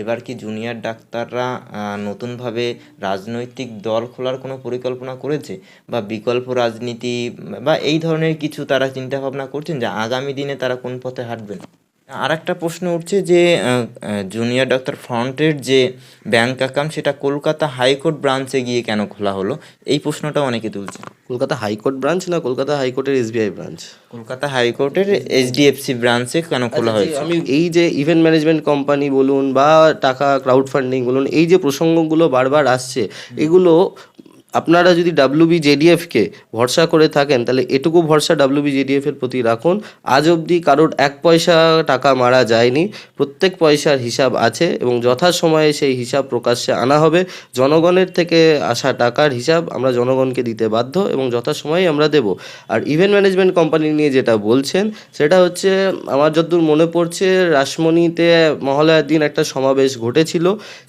এবার কি জুনিয়র ডাক্তাররা নতুনভাবে রাজনৈতিক দল খোলার কোনো পরিকল্পনা করেছে? বা বিকল্প রাজনীতি, বা এই ধরনের কিছু তারা চিন্তা ভাবনা করছেন যে আগামী দিনে তারা কোন পথে হাঁটবেন? আর একটা প্রশ্ন উঠছে যে জুনিয়র ডক্টর ফ্রন্টের যে ব্যাংক অ্যাকাউন্ট সেটা কলকাতা হাইকোর্ট ব্রাঞ্চে গিয়ে কেন খোলা হলো? এই প্রশ্নটা অনেকে তুলছে। কলকাতা হাইকোর্ট ব্রাঞ্চ না কলকাতা হাইকোর্টের এসবিআই ব্রাঞ্চ কলকাতা হাইকোর্টের এইচডিএফসি ব্রাঞ্চে কেন খোলা হয়েছে? আমি এই যে ইভেন্ট ম্যানেজমেন্ট কোম্পানি বলুন বা টাকা ক্রাউড ফান্ডিং বলুন এই যে প্রসঙ্গগুলো বারবার আসছে এগুলো আপনারা যদি ডাব্লিউবি জেডিএফকে ভরসা করে থাকেন, তাহলে এটুকু ভরসা ডাব্লিউবি জেডিএফ এর প্রতি রাখুন। আজ অবধি কারোর এক পয়সা টাকা মারা যায়নি, প্রত্যেক পয়সার হিসাব আছে এবং যথাসময়ে সেই হিসাব প্রকাশ্যে আনা হবে। জনগণের থেকে আসা টাকার হিসাব আমরা জনগণকে দিতে বাধ্য এবং যথাসময়ে আমরা দেব। আর ইভেন্ট ম্যানেজমেন্ট কোম্পানি নিয়ে যেটা বলছেন, সেটা হচ্ছে, আমার যতদূর মনে পড়ছে, রাসমণিতে মহালয়ার দিন একটা সমাবেশ ঘটেছিল।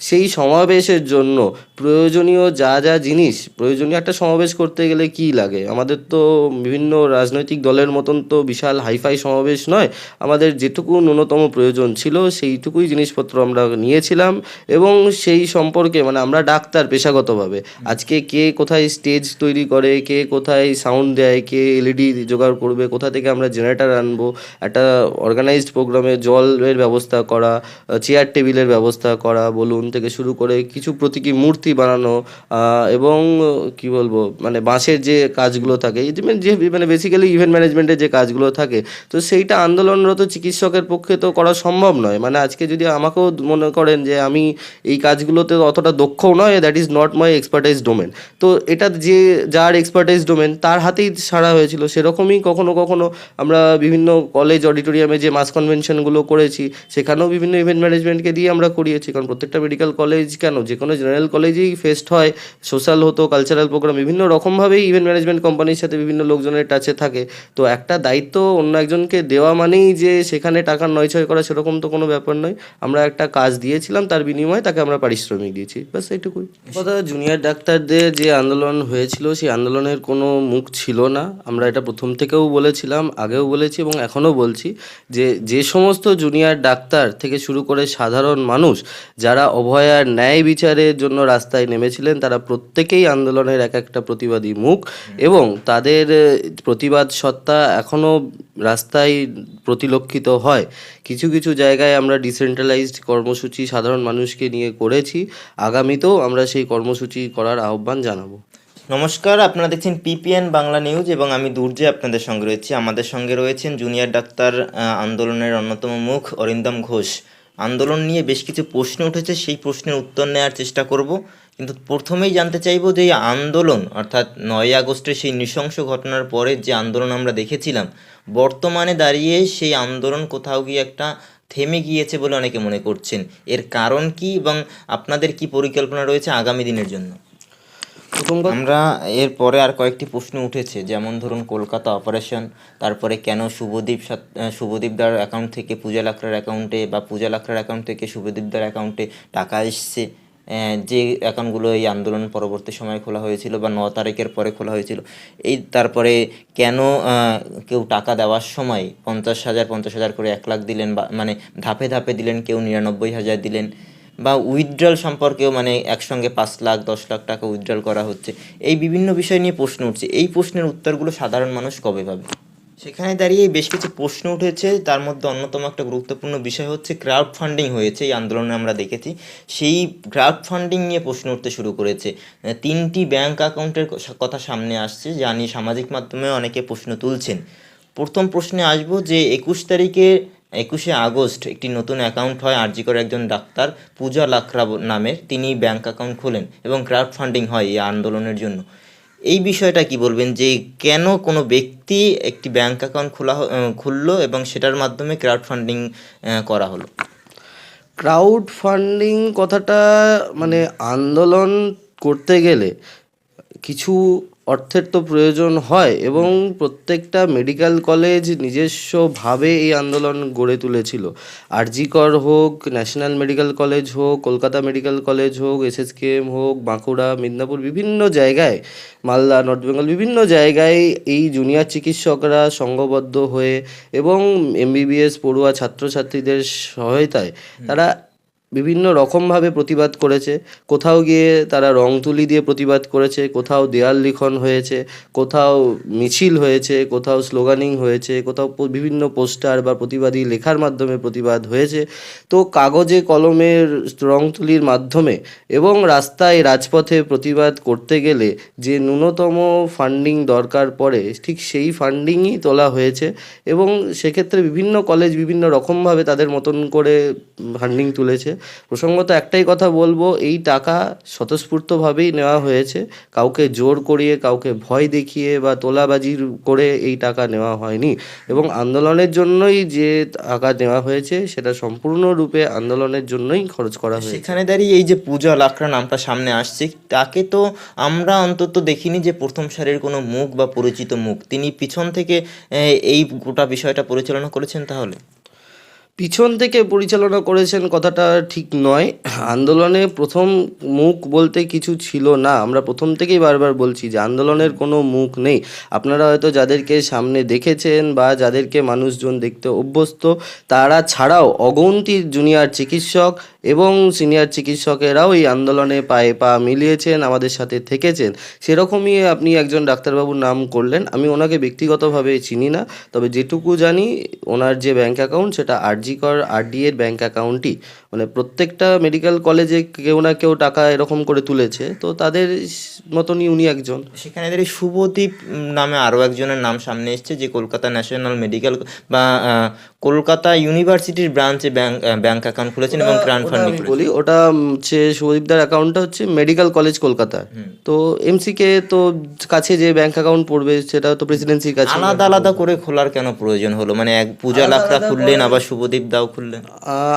সেই সমাবেশের জন্য প্রয়োজনীয় যা যা জিনিস প্রয়োজনীয় একটা সমাবেশ করতে গেলে কি লাগে? আমাদের তো বিভিন্ন রাজনৈতিক দলের মতন তো বিশাল হাইফাই সমাবেশ নয়। আমাদের যেটুকু ন্যূনতম প্রয়োজন ছিল, সেইটুকুই জিনিসপত্র আমরা নিয়েছিলাম এবং সেই সম্পর্কে মানে আমরা ডাক্তার পেশাগতভাবে। আজকে কে কোথায় স্টেজ তৈরি করে, কে কোথায় সাউন্ড দেয়, কে এলইডি জোগাড় করবে, কোথা থেকে আমরা জেনারেটর আনব, একটা অর্গানাইজড প্রোগ্রামে জলের ব্যবস্থা করা চেয়ার টেবিলের ব্যবস্থা করা, বলুন থেকে শুরু করে কিছু প্রতীকী মূর্তি বানানো এবং কি বলব মানে বাঁশের যে কাজগুলো থাকে যে মানে বেসিক্যালি ইভেন্ট ম্যানেজমেন্টের যে কাজগুলো থাকে, তো সেইটা আন্দোলনরত চিকিৎসকের পক্ষে তো করা সম্ভব নয়। মানে আজকে যদি আমাকেও মনে করেন যে, আমি এই কাজগুলোতে অতটা দক্ষও নয় that is not my expertise domain তো এটা যে, যার এক্সপার্টাইজ ডোমেন তার হাতেই সারা হয়েছিল। সেরকমই কখনো কখনো আমরা বিভিন্ন কলেজ অডিটোরিয়ামে যে মাস কনভেনশনগুলো করেছি, সেখানেও বিভিন্ন ইভেন্ট ম্যানেজমেন্টকে দিয়ে আমরা করিয়েছি। কারণ প্রত্যেকটা মেডিকেল কলেজ কেন? যে কোনো জেনারেল কলেজেই ফেস্ট হয় সোশ্যাল হতো কালচারাল প্রোগ্রাম বিভিন্ন রকমভাবেই ইভেন্ট ম্যানেজমেন্ট কোম্পানির সাথে বিভিন্ন লোকজনের টাচে থাকে। তো একটা দায়িত্ব অন্য একজনকে দেওয়া মানেই যে সেখানে টাকা নয়ছয় করা সেরকম তো কোনো ব্যাপার নয়। আমরা একটা কাজ দিয়েছিলাম, তার বিনিময়ে তাকে আমরা পারিশ্রমিক দিয়েছি। ব্যাস এইটুকুই। কথা জুনিয়র ডাক্তারদের যে আন্দোলন হয়েছিল, সেই আন্দোলনের কোনো মুখ ছিল না। আমরা এটা প্রথম থেকেও বলেছিলাম, আগেও বলেছি এবং এখনও বলছি যে যে সমস্ত জুনিয়র ডাক্তার থেকে শুরু করে সাধারণ মানুষ যারা অভয়ার ন্যায় বিচারের জন্য রাস্তায় নেমেছিলেন, তারা প্রত্যেকেই আন্দোলনের এক একটা প্রতিবাদী মুখ এবং তাদের প্রতিবাদ সত্তা এখনও রাস্তায় প্রতিলক্ষিত হয়। কিছু কিছু জায়গায় আমরা ডিসেন্ট্রালাইজড কর্মসূচি সাধারণ মানুষকে নিয়ে করেছি। আগামীতেও আমরা সেই কর্মসূচি করার আহ্বান জানাব। নমস্কার, আপনারা দেখছেন পিপিএন বাংলা নিউজ এবং আমি দুর্জে আপনাদের সঙ্গে রয়েছি। আমাদের সঙ্গে রয়েছেন জুনিয়র ডাক্তার আন্দোলনের অন্যতম মুখ অরিন্দম ঘোষ। আন্দোলন নিয়ে বেশ কিছু প্রশ্ন উঠেছে, সেই প্রশ্নের উত্তর নেওয়ার চেষ্টা করব। কিন্তু প্রথমেই জানতে চাইব যে এই আন্দোলন, অর্থাৎ নয় আগস্টের সেই নৃশংস ঘটনার পরে যে আন্দোলন আমরা দেখেছিলাম, বর্তমানে দাঁড়িয়ে সেই আন্দোলন কোথাও গিয়ে একটা থেমে গিয়েছে বলে অনেকে মনে করছেন। এর কারণ কি এবং আপনাদের কি পরিকল্পনা রয়েছে আগামী দিনের জন্য? আমরা এর পরে আর কয়েকটি প্রশ্ন উঠেছে, যেমন ধরুন কলকাতা অপারেশন তারপরে কেন শুভদীপ শুভদীপদার অ্যাকাউন্ট থেকে পূজা লাকড়ার অ্যাকাউন্টে বা পূজা লাকড়ার অ্যাকাউন্ট থেকে শুভদীপদার অ্যাকাউন্টে টাকা এসছে? যে অ্যাকাউন্টগুলো এই আন্দোলন পরবর্তী সময়ে খোলা হয়েছিল বা ন তারিখের পরে খোলা হয়েছিল। এই তারপরে কেন কেউ টাকা দেওয়ার সময় পঞ্চাশ হাজার পঞ্চাশ হাজার করে এক লাখ দিলেন বা মানে ধাপে ধাপে দিলেন, কেউ নিরানব্বই হাজার দিলেন? বা উইথড্রল সম্পর্কেও মানে একসঙ্গে পাঁচ লাখ, দশ লাখ টাকা উইথড্রল করা হচ্ছে। এই বিভিন্ন বিষয় নিয়ে প্রশ্ন উঠছে। এই প্রশ্নের উত্তরগুলো সাধারণ মানুষ কবে পাবে? সেখানে দাঁড়িয়ে বেশ কিছু প্রশ্ন উঠেছে। তার মধ্যে অন্যতম একটা গুরুত্বপূর্ণ বিষয় হচ্ছে ক্রাউড ফান্ডিং হয়েছে, এই আন্দোলনে আমরা দেখেছি। সেই ক্রাউড ফান্ডিং নিয়ে প্রশ্ন উঠতে শুরু করেছে। তিনটি ব্যাংক অ্যাকাউন্টের কথা সামনে আসছে, যা নিয়ে সামাজিক মাধ্যমে অনেকে প্রশ্ন তুলছেন। প্রথম প্রশ্নে আসব যে, একুশ তারিখে একুশে আগস্ট একটি নতুন অ্যাকাউন্ট হয়, আরজিকর একজন ডাক্তার পূজা ব- নামের তিনি ব্যাংক অ্যাকাউন্ট খোলেন এবং ক্রাউড ফান্ডিং হয় এই আন্দোলনের জন্য। এই বিষয়টা কি বলবেন যে কেন কোনো ব্যক্তি একটি ব্যাংক অ্যাকাউন্ট খোলা খুললো এবং সেটার মাধ্যমে ক্রাউড ফান্ডিং করা হলো? ক্রাউড ফান্ডিং কথাটা মানে আন্দোলন করতে গেলে কিছু অর্থের তো প্রয়োজন হয় এবং প্রত্যেকটা মেডিকেল কলেজ নিজস্বভাবে এই আন্দোলন গড়ে তুলেছিল। আরজিকর হোক, ন্যাশনাল মেডিকেল কলেজ হোক, কলকাতা মেডিকেল কলেজ হোক, এসএসকেএম হোক, বাঁকুড়া, মিদনাপুর বিভিন্ন জায়গায়, মালদা, নর্থ বেঙ্গল বিভিন্ন জায়গায় এই জুনিয়র চিকিৎসকরা সংঘবদ্ধ হয়ে এবং এমবিবিএস পড়ুয়া ছাত্রছাত্রীদের সহায়তায় তারা বিভিন্ন রকমভাবে প্রতিবাদ করেছে। কোথাও গিয়ে তারা রং তুলি দিয়ে প্রতিবাদ করেছে, কোথাও দেয়াল লিখন হয়েছে, কোথাও মিছিল হয়েছে, কোথাও স্লোগানিং হয়েছে, কোথাও বিভিন্ন পোস্টার বা প্রতিবাদী লেখার মাধ্যমে প্রতিবাদ হয়েছে। তো কাগজে কলমের রং তুলির মাধ্যমে এবং রাস্তায় রাজপথে প্রতিবাদ করতে গেলে যে ন্যূনতম ফান্ডিং দরকার পড়ে, ঠিক সেই ফান্ডিংই তোলা হয়েছে এবং সেক্ষেত্রে বিভিন্ন কলেজ বিভিন্ন রকমভাবে তাদের মতন করে ফান্ডিং তুলেছে। প্রসঙ্গত একটাই কথা বলব, এই টাকা স্বতঃস্ফূর্তভাবেই নেওয়া হয়েছে। কাউকে জোর করিয়ে, কাউকে ভয় দেখিয়ে বা তোলাবাজি করে এই টাকা নেওয়া হয়নি। এবং আন্দোলনের জন্যই যে টাকা নেওয়া হয়েছে, সেটা সম্পূর্ণরূপে আন্দোলনের জন্যই খরচ করা হয়েছে। সেখানে দাঁড়িয়ে এই যে পূজা লাকড়া নামটা সামনে আসছে, তাকে তো আমরা অন্তত দেখিনি যে প্রথম সারির কোনো মুখ বা পরিচিত মুখ। তিনি পিছন থেকে এই গোটা বিষয়টা পরিচালনা করেছেন তাহলে? পিছন থেকে পরিচালনা করেছেন কথাটা ঠিক নয়। আন্দোলনে প্রথম মুখ বলতে কিছু ছিল না। আমরা প্রথম থেকেই বারবার বলছি যে আন্দোলনের কোনো মুখ নেই। আপনারা হয়তো যাদেরকে সামনে দেখেছেন বা যাদেরকে মানুষজন দেখতে অভ্যস্ত, তারা ছাড়াও অগন্তি জুনিয়র চিকিৎসক এবং সিনিয়র চিকিৎসকেরাও এই আন্দোলনে পায়ে পা মিলিয়েছেন, আমাদের সাথে থেকেছেন। সেরকমই আপনি একজন ডাক্তারবাবুর নাম করলেন। আমি ওনাকে ব্যক্তিগতভাবে চিনি না, তবে যেটুকু জানি ওনার যে ব্যাংক অ্যাকাউন্ট সেটা আরজিকর আরডি এর ব্যাংক অ্যাকাউন্টই মানে প্রত্যেকটা মেডিকেল কলেজে কেউ না কেউ টাকা এরকম করে তুলেছে। তো তাদের মতনই উনি একজন। সেখানে দাঁড়িয়ে শুভদীপ নামে আরও একজনের নাম সামনে এসছে যে কলকাতা ন্যাশনাল মেডিকেল বা কলকাতা ইউনিভার্সিটির ব্রাঞ্চে ব্যাংক ব্যাংক অ্যাকাউন্ট খুলেছেন এবং গ্রান্ট ফান্ডিং বলি ওটা হচ্ছে শুভদীপদার অ্যাকাউন্টটা হচ্ছে মেডিকেল কলেজ কলকাতার। তো এমসিকে তো কাছে যে ব্যাংক অ্যাকাউন্ট পড়বে সেটা তো প্রেসিডেন্সির কাছে। আলাদা আলাদা করে খোলার কেন প্রয়োজন হলো? মানে এক পূজা লাকড়া খুললেন আবার শুভদীপ দাও খুললেন।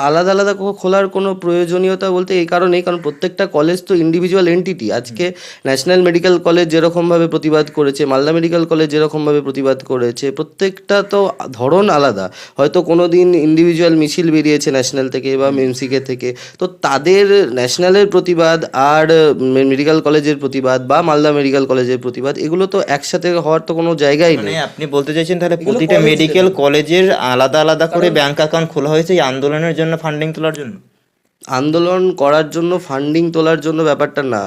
আলাদা আলাদা খোলার কোনো প্রয়োজনীয়তা বলতে এই কারণেই কারণ প্রত্যেকটা কলেজ তো ইন্ডিভিজুয়াল এন্টিটি আজকে ন্যাশনাল মেডিকেল কলেজ যেরকমভাবে প্রতিবাদ করেছে মালদা মেডিকেল কলেজ যেরকমভাবে প্রতিবাদ করেছে প্রত্যেকটা তো ধরন আলাদা। হয়তো কোনো দিন ইন্ডিভিজুয়াল মিছিল বেরিয়েছে ন্যাশনাল থেকে বা এমসিকে থেকে। তো তাদের ন্যাশনালের প্রতিবাদ আর মেডিকেল কলেজের প্রতিবাদ বা মালদা মেডিকেল কলেজের প্রতিবাদ এগুলো তো একসাথে হওয়ার তো কোনো জায়গাই মানে নেই আপনি বলতে চাইছেন তাহলে প্রতিটা মেডিকেল কলেজের আলাদা আলাদা করে ব্যাংক অ্যাকাউন্ট খোলা হয়েছে এই আন্দোলনের জন্য ফান্ডিং তোলার জন্য? আন্দোলন করার জন্য ফান্ডিং তোলার জন্য ব্যাপারটা না।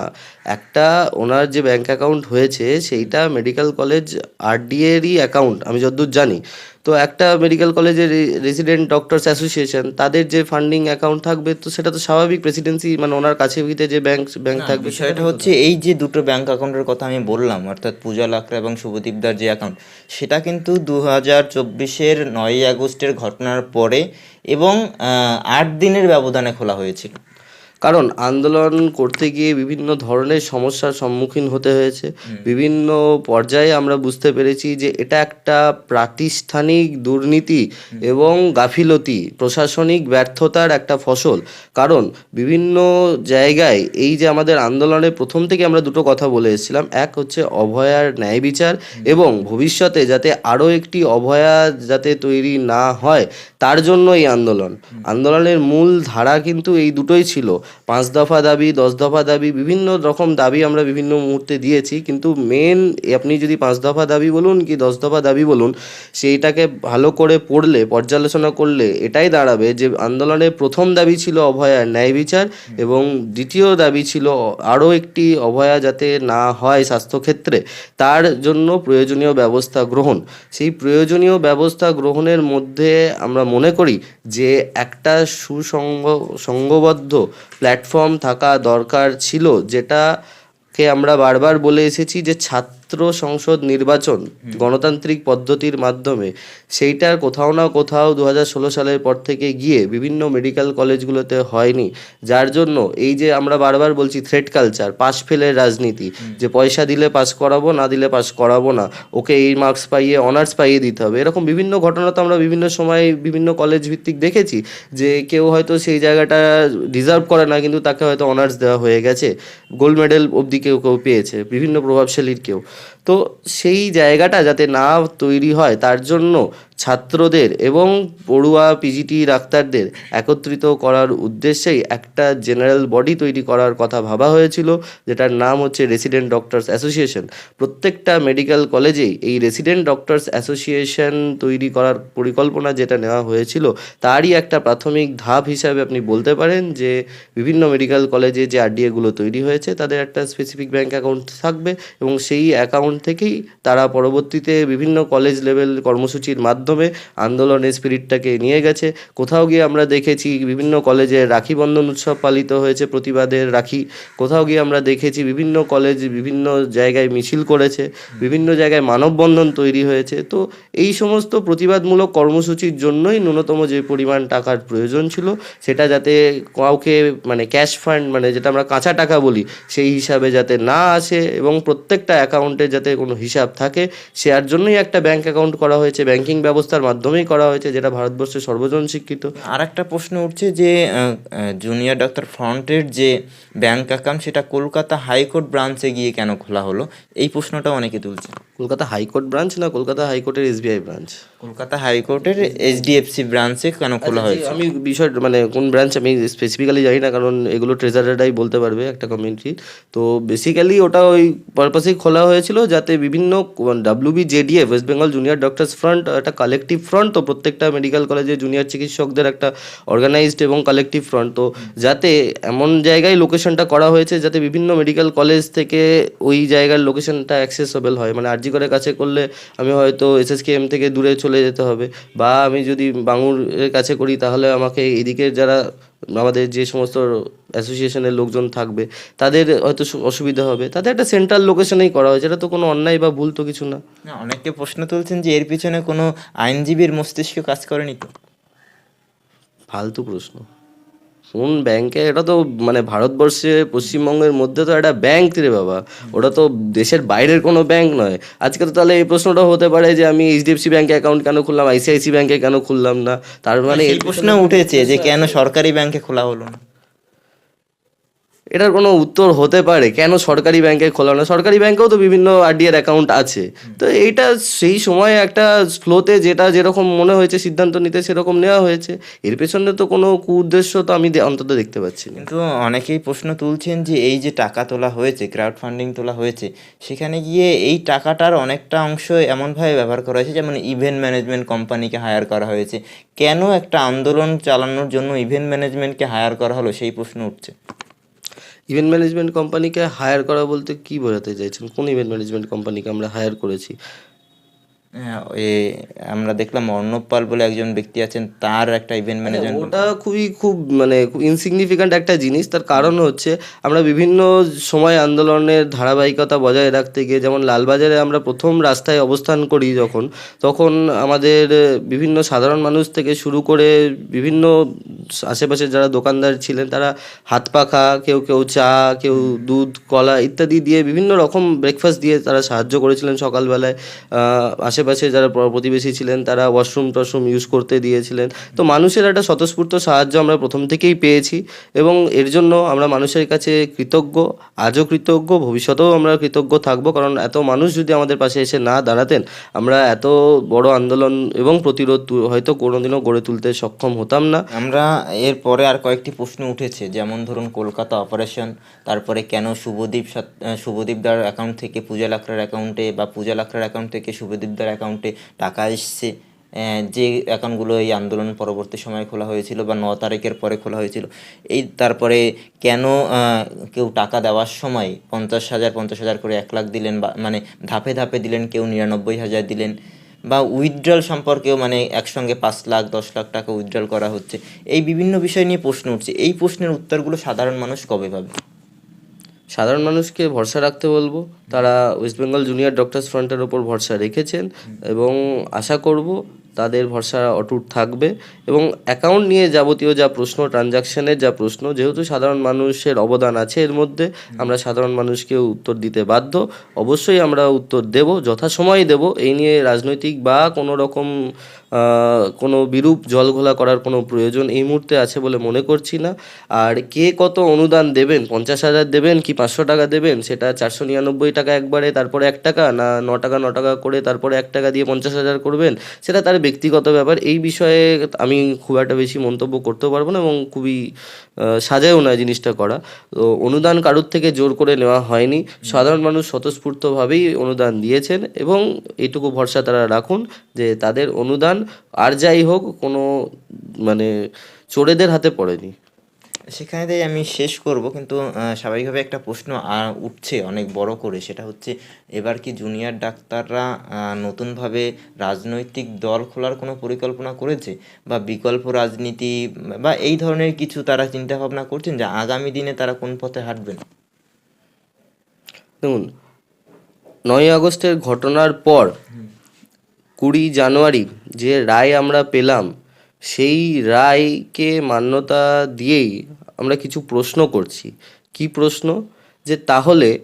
একটা ওনার যে ব্যাংক অ্যাকাউন্ট হয়েছে, সেইটা মেডিকেল কলেজ আরডিএরই অ্যাকাউন্ট আমি যতদূর জানি। তো একটা মেডিকেল কলেজের রেসিডেন্ট ডক্টরস অ্যাসোসিয়েশন তাদের যে ফান্ডিং অ্যাকাউন্ট থাকবে তো সেটা তো স্বাভাবিক প্রেসিডেন্সি মানে ওনার কাছে ভিতে যে ব্যাংক ব্যাংক থাকবে বিষয়টা হচ্ছে এই যে দুটো ব্যাংক অ্যাকাউন্টের কথা আমি বললাম অর্থাৎ পূজা লাকড়া এবং শুভদীপদার যে অ্যাকাউন্ট সেটা কিন্তু দু হাজার চব্বিশের নয়ই আগস্টের ঘটনার পরে এবং আট দিনের ব্যবধানে খোলা হয়েছিল। কারণ আন্দোলন করতে গিয়ে বিভিন্ন ধরনের সমস্যার সম্মুখীন হতে হয়েছে। বিভিন্ন পর্যায়ে আমরা বুঝতে পেরেছি যে এটা একটা প্রাতিষ্ঠানিক দুর্নীতি এবং গাফিলতি প্রশাসনিক ব্যর্থতার একটা ফসল। কারণ বিভিন্ন জায়গায় এই যে আমাদের আন্দোলনে প্রথম থেকে আমরা দুটো কথা বলে এসেছিলাম। এক হচ্ছে অভয়ার ন্যায় বিচার এবং ভবিষ্যতে যাতে আরও একটি অভয়া যাতে তৈরি না হয় তার জন্য এই আন্দোলন। আন্দোলনের মূল ধারা কিন্তু এই দুটোই ছিল। পাঁচ দফা দাবি, দশ দফা দাবি, বিভিন্ন রকম দাবি আমরা বিভিন্ন মুহূর্তে দিয়েছি। কিন্তু মেন আপনি যদি পাঁচ দফা দাবি বলুন কি দশ দফা দাবি বলুন, সেইটাকে ভালো করে পড়লে, পর্যালোচনা করলে এটাই দাঁড়াবে যে আন্দোলনের প্রথম দাবি ছিল অভয়ার ন্যায় বিচার এবং দ্বিতীয় দাবি ছিল আরও একটি অভয়া যাতে না হয় স্বাস্থ্যক্ষেত্রে, তার জন্য প্রয়োজনীয় ব্যবস্থা গ্রহণ। সেই প্রয়োজনীয় ব্যবস্থা গ্রহণের মধ্যে আমরা মনে করি যে একটা সুসংগ সংঘবদ্ধ প্ল্যাটফর্ম থাকা দরকার ছিল যেটাকে আমরা বারবার বলে এসেছি যে ছাত্র সংসদ নির্বাচন গণতান্ত্রিক পদ্ধতির মাধ্যমে সেইটার কোথাও না কোথাও দু হাজার ষোলো সালের পর থেকে গিয়ে বিভিন্ন মেডিকেল কলেজগুলোতে হয়নি। যার জন্য এই যে আমরা বারবার বলছি থ্রেড কালচার পাশ ফেলের রাজনীতি যে পয়সা দিলে পাস করাবো না দিলে পাস করাবো না ওকে এই মার্কস পাইয়ে অনার্স পাইয়ে দিতে হবে। এরকম বিভিন্ন ঘটনা তো আমরা বিভিন্ন সময় বিভিন্ন কলেজ ভিত্তিক দেখেছি যে কেউ হয়তো সেই জায়গাটা ডিজার্ভ করে না কিন্তু তাকে হয়তো অনার্স দেওয়া হয়ে গেছে। গোল্ড মেডেল অবধি কেউ কেউ পেয়েছে বিভিন্ন প্রভাবশালীর কেউ। তো সেই জায়গাটা যাতে না তৈরি হয় তার জন্য ছাত্রদের এবং পড়ুয়া পিজিটি ডাক্তারদের একত্রিত করার উদ্দেশ্যেই একটা জেনারেল বডি তৈরি করার কথা ভাবা হয়েছিল, যেটার নাম হচ্ছে রেসিডেন্ট ডক্টরস অ্যাসোসিয়েশন। প্রত্যেকটা মেডিকেল কলেজেই এই রেসিডেন্ট ডক্টরস অ্যাসোসিয়েশন তৈরি করার পরিকল্পনা যেটা নেওয়া হয়েছিল, তারই একটা প্রাথমিক ধাপ হিসাবে আপনি বলতে পারেন যে বিভিন্ন মেডিকেল কলেজে যে আরডিএগুলো তৈরি হয়েছে, তাদের একটা স্পেসিফিক ব্যাঙ্ক অ্যাকাউন্ট থাকবে এবং সেই অ্যাকাউন্ট থেকেই তারা পরবর্তীতে বিভিন্ন কলেজ লেভেল কর্মসূচির মাধ্যমে আন্দোলনের স্পিরিটটাকে নিয়ে গেছে। কোথাও গিয়ে আমরা দেখেছি বিভিন্ন কলেজে রাখি বন্ধন উৎসব পালিত হয়েছে, প্রতিবাদের রাখি। কোথাও গিয়ে আমরা দেখেছি বিভিন্ন কলেজ বিভিন্ন জায়গায় মিছিল করেছে, বিভিন্ন জায়গায় মানববন্ধন তৈরি হয়েছে। তো এই সমস্ত প্রতিবাদমূলক কর্মসূচির জন্যই ন্যূনতম যে পরিমাণ টাকার প্রয়োজন ছিল, সেটা যাতে কাউকে মানে ক্যাশ ফান্ড মানে যেটা আমরা কাঁচা টাকা বলি, সেই হিসাবে যাতে না আসে এবং প্রত্যেকটা অ্যাকাউন্টে যাতে কোনো হিসাব থাকে সেয়ার জন্যই একটা ব্যাংক অ্যাকাউন্ট করা হয়েছে। ব্যাংকিং ব্যবস্থার মাধ্যমেই করা হয়েছে, যেটা ভারতবর্ষে সর্বজন শিক্ষিত। আর একটা প্রশ্ন উঠছে যে জুনিয়র ডাক্তার ফ্রন্টের যে ব্যাংক অ্যাকাউন্ট সেটা কলকাতা হাইকোর্ট ব্রাঞ্চে গিয়ে কেন খোলা হলো? এই প্রশ্নটা অনেকে তুলছে। কলকাতা হাইকোর্ট ব্রাঞ্চ না কলকাতা হাইকোর্টের এসবিআই ব্রাঞ্চ কলকাতা হাইকোর্টের এইচডিএফসি ব্রাঞ্চে কেন খোলা হয়েছে? আমি বিষয় মানে কোন ব্রাঞ্চ আমি স্পেসিফিক্যালি জানি না কারণ এগুলো ট্রেজারাররাই বলতে পারবে একটা কমিউনিটি তো বেসিক্যালি ওটা ওই পারপাসেই খোলা হয়েছিল যাতে বিভিন্ন WB JDF West Bengal junior doctors front একটা কালেকটিভ ফ্রন্ট তো প্রত্যেকটা মেডিকেল কলেজে জুনিয়র চিকিৎসকদের একটা অর্গানাইজড এবং কালেকটিভ ফ্রন্ট তো যাতে এমন জায়গায় লোকেশনটা করা হয়েছে যাতে বিভিন্ন মেডিকেল কলেজ থেকে ওই জায়গার লোকেশনটা অ্যাক্সেসেবল হয়। মানে আরজি করে কাছে করলে আমি হয়তো এসএসকেএম থেকে দূরে চলে যেতে হবে। বা আমি যদি বাঙুরের কাছে করি তাহলে আমাকে এদিকের যারা আমাদের যে সমস্ত অ্যাসোসিয়েশনের লোকজন থাকবে তাদের হয়তো অসুবিধা হবে। তাদের একটা সেন্ট্রাল লোকেশনেই করা হয়েছে এটা তো কোনো অন্যায় বা ভুল তো কিছু না। না অনেকে প্রশ্ন তুলছেন যে এর পিছনে কোনো আইনজীবীর মস্তিষ্ক কাজ করেনি তো? ফালতু প্রশ্ন। কোন ব্যাংকে এটা তো মানে ভারতবর্ষে পশ্চিমবঙ্গের মধ্যে তো একটা ব্যাংক রে বাবা। ওটা তো দেশের বাইরের কোনো ব্যাংক নয়। আজকে তো তাহলে এই প্রশ্নটা হতে পারে যে আমি এইচডিএফসি ব্যাংকে অ্যাকাউন্ট কেন খুললাম? আইসিআইসি ব্যাংকে কেন খুললাম না? তার মানে এই প্রশ্ন উঠেছে যে কেন সরকারি ব্যাংকে খোলা হলো না? এটার কোনো উত্তর হতে পারে। কেন সরকারি ব্যাংকে খোলা না? সরকারি ব্যাংকেও তো বিভিন্ন আরডিআর অ্যাকাউন্ট আছে। তো এইটা সেই সময় একটা ফ্লোতে যেটা যেরকম মনে হয়েছে সিদ্ধান্ত নিতে সেরকম নেওয়া হয়েছে। এর পেছনে তো কোনো কুউদ্দেশ্য তো আমি অন্তত দেখতে পাচ্ছি না। কিন্তু অনেকেই প্রশ্ন তুলছেন যে এই যে টাকা তোলা হয়েছে ক্রাউড ফান্ডিং তোলা হয়েছে সেখানে গিয়ে এই টাকাটার অনেকটা অংশ এমনভাবে ব্যবহার করা হয়েছে যেমন ইভেন্ট ম্যানেজমেন্ট কোম্পানিকে হায়ার করা হয়েছে। কেন একটা আন্দোলন চালানোর জন্য ইভেন্ট ম্যানেজমেন্টকে হায়ার করা হলো? সেই প্রশ্ন উঠছে। ইভেন্ট ম্যানেজমেন্ট কোম্পানিকে হায়ার করা বলতে কি বোঝাতে চাইছেন? কোন ইভেন্ট ম্যানেজমেন্ট কোম্পানিকে আমরা হায়ার করেছি? আমরা দেখলাম অর্ণব পাল বলে একজন ব্যক্তি আছেন তার একটা ইভেন্ট ম্যানেজমেন্ট ওটা খুবই খুব মানে ইনসিগনিফিক্যান্ট একটা জিনিস। তার কারণ হচ্ছে আমরা বিভিন্ন সময় আন্দোলনের ধারাবাহিকতা বজায় রাখতে গিয়ে যেমন লালবাজারে আমরা প্রথম রাস্তায় অবস্থান করি যখন তখন আমাদের বিভিন্ন সাধারণ মানুষ থেকে শুরু করে বিভিন্ন আশেপাশে যারা দোকানদার ছিলেন তারা হাত পাখা কেউ কেউ চা কেউ দুধ কলা ইত্যাদি দিয়ে বিভিন্ন রকম ব্রেকফাস্ট দিয়ে তারা সাহায্য করেছিলেন সকালবেলায়। আহ, আশেপাশে যারা প্রতিবেশী ছিলেন, তারা ওয়াশরুম টশরুম ইউজ করতে দিয়েছিলেন। তো মানুষের একটা স্বতঃস্ফূর্ত সাহায্য আমরা প্রথম থেকেই পেয়েছি এবং এর জন্য আমরা মানুষের কাছে কৃতজ্ঞ, আজও কৃতজ্ঞ, ভবিষ্যতেও আমরা কৃতজ্ঞ থাকব। কারণ এত মানুষ যদি আমাদের পাশে এসে না দাঁড়াতেন, আমরা এত বড় আন্দোলন এবং প্রতিরোধ হয়তো কোনোদিনও গড়ে তুলতে সক্ষম হতাম না। আমরা এর পরে আর কয়েকটি প্রশ্ন উঠেছে, যেমন ধরুন কলকাতা অপারেশন তারপরে কেন শুভদীপ শুভদীপ দার অ্যাকাউন্ট থেকে পূজা লাকড়ার অ্যাকাউন্টে বা পূজা লাকড়ার অ্যাকাউন্ট থেকে শুভদীপ দার অ্যাকাউন্টে টাকা এসছে যে অ্যাকাউন্টগুলো এই আন্দোলন পরবর্তী সময়ে খোলা হয়েছিল বা ন তারিখের পরে খোলা হয়েছিল, এই তারপরে কেন কেউ টাকা দেওয়ার সময় পঞ্চাশ হাজার পঞ্চাশ হাজার করে এক লাখ দিলেন বা মানে ধাপে ধাপে দিলেন, কেউ নিরানব্বই হাজার দিলেন বা উইথড্রল সম্পর্কেও মানে একসঙ্গে পাঁচ লাখ, দশ লাখ টাকা উইথড্রল করা হচ্ছে, এই বিভিন্ন বিষয় নিয়ে প্রশ্ন উঠছে, এই প্রশ্নের উত্তরগুলো সাধারণ মানুষ কবে পাবে? সাধারণ মানুষকে ভরসা রাখতে বলব। তারা ওয়েস্ট বেঙ্গল জুনিয়র ডক্টরস ফ্রন্টের ওপর ভরসা রেখেছেন এবং আশা করব তাদের ভরসা অটুট থাকবে এবং অ্যাকাউন্ট নিয়ে যাবতীয় যা প্রশ্ন ট্রানজাকশনের যা প্রশ্ন, যেহেতু সাধারণ মানুষের অবদান আছে এর মধ্যে, আমরা সাধারণ মানুষকে উত্তর দিতে বাধ্য। অবশ্যই আমরা উত্তর দেব, যথাসময়ে দেব। এই নিয়ে রাজনৈতিক বা কোনো রকম কোনো বিরূপ জল ঘোলা করার কোনো প্রয়োজন এই মুহূর্তে আছে বলে মনে করছি না। আর কে কত অনুদান দেবেন? পঞ্চাশ হাজার দেবেন কি পাঁচশো টাকা দেবেন? সেটা চারশো নিরানব্বই টাকা একবারে, তারপরে এক টাকা না ন টাকা ন টাকা করে তারপরে এক টাকা দিয়ে পঞ্চাশ হাজার করবেন? সেটা তার ব্যক্তিগত ব্যাপার। এই বিষয়ে আমি খুব একটা বেশি মন্তব্য করতেও পারব না এবং খুবই সাজায়ও না জিনিসটা করা। তো অনুদান কারুর থেকে জোর করে নেওয়া হয়নি। সাধারণ মানুষ স্বতঃস্ফূর্তভাবেই অনুদান দিয়েছেন এবং এইটুকু ভরসা তারা রাখুন যে তাদের অনুদান আর যাই হোক কোনো মানে চোরেদের হাতে পড়েনি। সেখানে দিয়ে আমি শেষ করব কিন্তু স্বাভাবিকভাবে একটা প্রশ্ন উঠছে অনেক বড় করে। সেটা হচ্ছে এবার কি জুনিয়র ডাক্তাররা নতুনভাবে রাজনৈতিক দল খোলার কোনো পরিকল্পনা করেছে? বা বিকল্প রাজনীতি বা এই ধরনের কিছু তারা চিন্তা ভাবনা করছেন যে আগামী দিনে তারা কোন পথে হাঁটবেন? দেখুন নয় আগস্টের ঘটনার পর কুড়ি জানুয়ারি যে রায় আমরা পেলাম, সেই রায়কে মান্যতা দিয়েই আমরা কিছু প্রশ্ন করছি। কি প্রশ্ন? যে তাহলে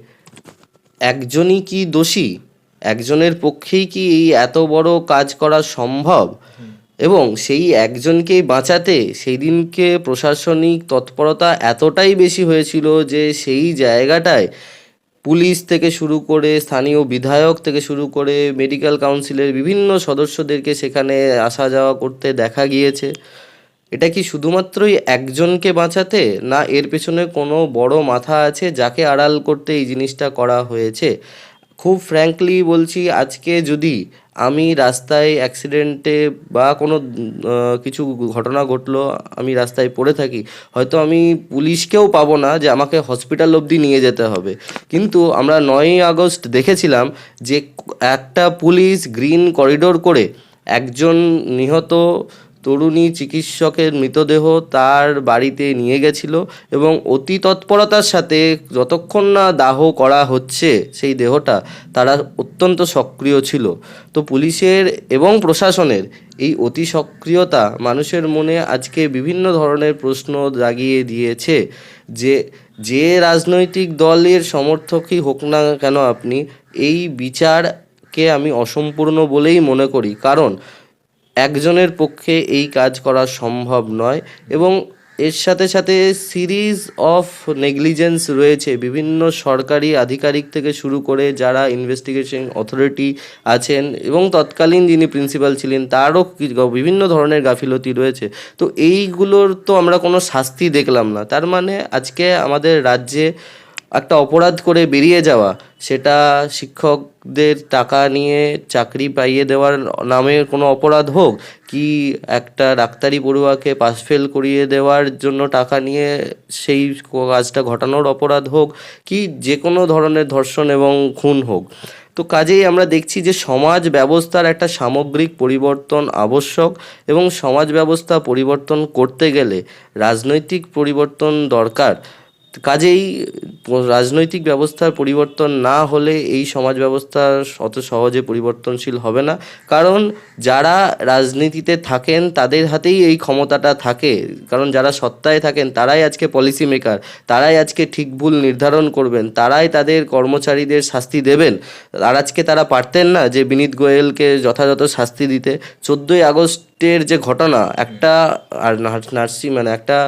একজনই কি দোষী? একজনের পক্ষেই কি এই এত বড় কাজ করা সম্ভব? এবং সেই একজনকেই বাঁচাতে সেই দিনকে প্রশাসনিক তৎপরতা এতটাই বেশি হয়েছিল যে সেই জায়গাটায় পুলিশ থেকে শুরু করে স্থানীয় বিধায়ক থেকে শুরু করে মেডিকেল কাউন্সিলের বিভিন্ন সদস্যদেরকে সেখানে আসা যাওয়া করতে দেখা গিয়েছে। এটা কি শুধুমাত্রই একজনকে বাঁচাতে না এর পেছনে কোনো বড় মাথা আছে যাকে আড়াল করতে এই জিনিসটা করা হয়েছে? খুব ফ্র্যাঙ্কলি বলছি, আজকে যদি আমি রাস্তায় অ্যাক্সিডেন্টে বা কোনো কিছু ঘটনা ঘটলো, আমি রাস্তায় পড়ে থাকি, হয়তো আমি পুলিশকেও পাবো না যে আমাকে হসপিটাল অবধি নিয়ে যেতে হবে। কিন্তু আমরা নয়ই আগস্ট দেখেছিলাম যে একটা পুলিশ গ্রিন করিডোর করে একজন নিহত তরুণী চিকিৎসকের মৃতদেহ তার বাড়িতে নিয়ে গেছিল এবং অতি তৎপরতার সাথে যতক্ষণ না দাহ করা হচ্ছে সেই দেহটা তারা অত্যন্ত সক্রিয় ছিল। তো পুলিশের এবং প্রশাসনের এই অতি সক্রিয়তা মানুষের মনে আজকে বিভিন্ন ধরনের প্রশ্ন জাগিয়ে দিয়েছে যে যে রাজনৈতিক দলের সমর্থকই হোক না কেন আপনি, এই বিচারকে আমি অসম্পূর্ণ বলেই মনে করি। কারণ একজনের পক্ষে এই কাজ করা সম্ভব নয় এবং এর সাথে সাথে সিরিজ অফ নেগলিজেন্স রয়েছে। বিভিন্ন সরকারি আধিকারিক থেকে শুরু করে যারা ইনভেস্টিগেশন অথরিটি আছেন এবং তৎকালীন যিনি প্রিন্সিপাল ছিলেন, তারও বিভিন্ন ধরনের গাফিলতি রয়েছে। তো এইগুলোর তো আমরা কোনো শাস্তি দেখলাম না। তার মানে আজকে আমাদের রাজ্যে একটা অপরাধ করে বেরিয়ে যাওয়া, সেটা শিক্ষকদের টাকা নিয়ে চাকরি পাইয়ে দেওয়ার নামে কোনো অপরাধ হোক, কি একটা ডাক্তারি পড়ুয়াকে পাস ফেল করিয়ে দেওয়ার জন্য টাকা নিয়ে সেই কাজটা ঘটানোর অপরাধ হোক, কি যে কোনো ধরনের ধর্ষণ এবং খুন হোক। তো কাজেই আমরা দেখছি যে সমাজ ব্যবস্থার একটা সামগ্রিক পরিবর্তন আবশ্যক এবং সমাজ ব্যবস্থা পরিবর্তন করতে গেলে রাজনৈতিক পরিবর্তন দরকার। কাজেই রাজনৈতিক ব্যবস্থার পরিবর্তন না হলে এই সমাজ ব্যবস্থা অত সহজে পরিবর্তনশীল হবে না। কারণ যারা রাজনীতিতে থাকেন, তাদের হাতেই এই ক্ষমতাটা থাকে। কারণ যারা সত্তায় থাকেন, তারাই আজকে পলিসি মেকার তারাই আজকে ঠিক ভুল নির্ধারণ করবেন, তারাই তাদের কর্মচারীদের শাস্তি দেবেন। আর আজকে তারা পারতেন না যে বিনীত গোয়েলকে যথাযথ শাস্তি দিতে। চোদ্দোই আগস্টের যে ঘটনা, একটা আর নার্সিং মানে একটা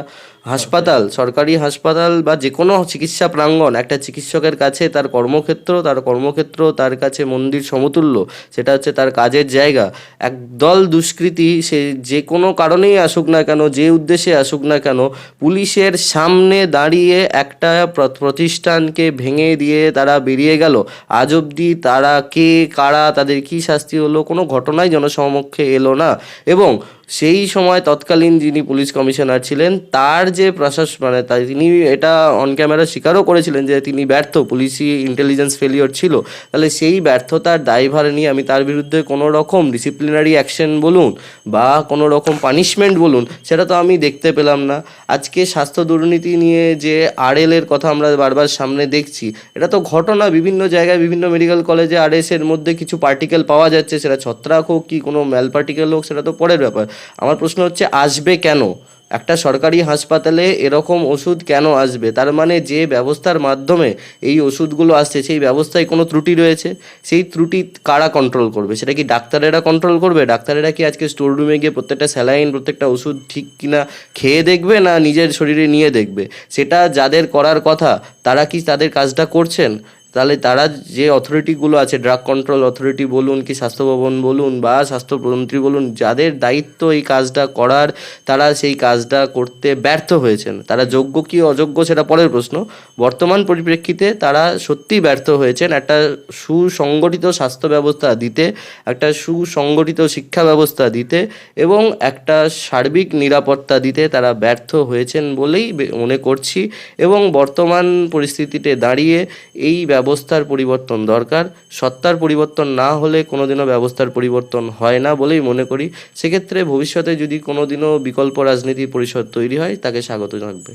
হাসপাতাল, সরকারি হাসপাতাল বা যে কোনো চিকিৎসা প্রাঙ্গণ, একটা চিকিৎসকের কাছে তার কর্মক্ষেত্র তার কর্মক্ষেত্র, তার কাছে মন্দির সমতুল্য, সেটা হচ্ছে তার কাজের জায়গা। একদল দুষ্কৃতী, সে যে কোনো কারণেই আসুক না কেন, যে উদ্দেশ্যে আসুক না কেন, পুলিশের সামনে দাঁড়িয়ে একটা প্রতিষ্ঠানকে ভেঙে দিয়ে তারা বেরিয়ে গেল। আজ অবধি তারা কে, কারা, তাদের কি শাস্তি হলো, কোনো ঘটনাই জনসমক্ষে এলো না। এবং সেই সময় তৎকালীন যিনি পুলিশ কমিশনার ছিলেন, তার যে প্রশাসন মানে তা- তিনি এটা অন ক্যামেরা স্বীকারও করেছিলেন যে তিনি ব্যর্থ, পুলিশি ইন্টেলিজেন্স ফেলিওর ছিল। তাহলে সেই ব্যর্থতার দায়ভার নিয়ে আমি তার বিরুদ্ধে কোনো রকম ডিসিপ্লিনারি অ্যাকশন বলুন বা কোনো রকম পানিশমেন্ট বলুন, সেটা তো আমি দেখতে পেলাম না। আজকে স্বাস্থ্য দুর্নীতি নিয়ে যে আরএল এর কথা আমরা বারবার সামনে দেখছি, এটা তো ঘটনা বিভিন্ন জায়গায়, বিভিন্ন মেডিকেল কলেজে আরএস এর মধ্যে কিছু পার্টিকেল পাওয়া যাচ্ছে, সেটা ছত্রাক হোক কি কোনো ম্যাল পার্টিকেল হোক, সেটা তো পরের ব্যাপার। আমার প্রশ্ন হচ্ছে, আসবে কেন? একটা সরকারি হাসপাতালে এরকম ওষুধ কেন আসবে? তার মানে যে ব্যবস্থার মাধ্যমে এই ওষুধগুলো আসছে, সেই ব্যবস্থায় কোনো ত্রুটি রয়েছে? সেই ত্রুটি কারা কন্ট্রোল করবে? সেটা কি ডাক্তারেরা কন্ট্রোল করবে? ডাক্তারেরা কি আজকে স্টোর রুমে গিয়ে প্রত্যেকটা স্যালাইন প্রত্যেকটা ওষুধ ঠিক কিনা খেয়ে দেখবে না নিজের শরীরে নিয়ে দেখবে? সেটা যাদের করার কথা, তারা কি তাদের কাজটা করছেন? তাহলে তারা যে অথরিটিগুলো আছে ড্রাগ কন্ট্রোল অথরিটি বলুন কি স্বাস্থ্য ভবন বলুন বা স্বাস্থ্য স্বাস্থ্যমন্ত্রী বলুন, যাদের দায়িত্ব এই কাজটা করার, তারা সেই কাজটা করতে ব্যর্থ হয়েছেন। তারা যোগ্য কি অযোগ্য সেটা পরের প্রশ্ন। বর্তমান পরিপ্রেক্ষিতে তারা সত্যিই ব্যর্থ হয়েছেন একটা সুসংগঠিত স্বাস্থ্য ব্যবস্থা দিতে, একটা সুসংগঠিত শিক্ষা ব্যবস্থা দিতে এবং একটা সার্বিক নিরাপত্তা দিতে তারা ব্যর্থ হয়েছেন বলেই মনে করছি এবং বর্তমান পরিস্থিতিতে দাঁড়িয়ে এই ব্যবস্থার পরিবর্তন দরকার। সত্তার পরিবর্তন না হলে কোনোদিনও ব্যবস্থার পরিবর্তন হয় না বলেই মনে করি। সেক্ষেত্রে ভবিষ্যতে যদি কোনোদিনও বিকল্প রাজনীতি পরিষদ তৈরি হয়, তাকে স্বাগত থাকবে